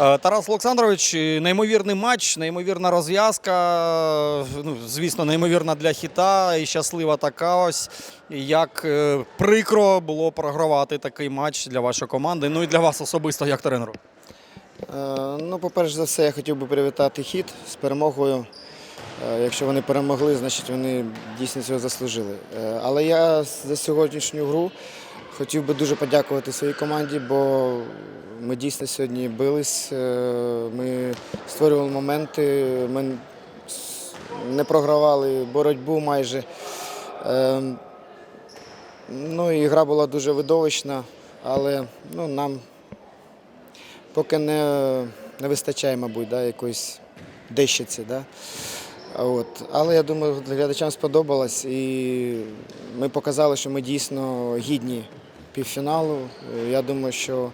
Е, Тарас Олександрович, неймовірний матч, неймовірна розв'язка. Ну, звісно, неймовірна для хіта і щаслива така ось. Як е, прикро було програвати такий матч для вашої команди, ну і для вас особисто як тренеру. Е, Ну, по-перше за все, я хотів би привітати хід з перемогою. Якщо вони перемогли, значить вони дійсно цього заслужили. Але я за сьогоднішню гру хотів би дуже подякувати своїй команді, бо ми дійсно сьогодні бились, е, ми створювали моменти, ми не програвали боротьбу майже. Е, Ну і гра була дуже видовищна, але ну, нам поки не, не вистачає, мабуть, да, якоїсь дещиці. Да? От. Але я думаю, глядачам сподобалось і ми показали, що ми дійсно гідні півфіналу. Е, Я думаю, що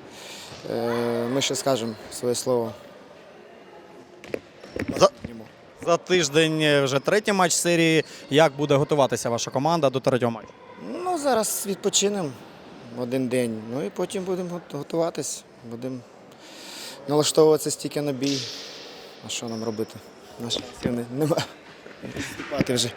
ми ще скажемо своє слово. За, за тиждень е, вже третій матч серії. Як буде готуватися ваша команда до третього матчу? Ну, зараз відпочинемо один день, ну і потім будемо гот- готуватись, будемо налаштовуватися стільки на бій. А що нам робити? Наших сил не- нема. Вступати вже.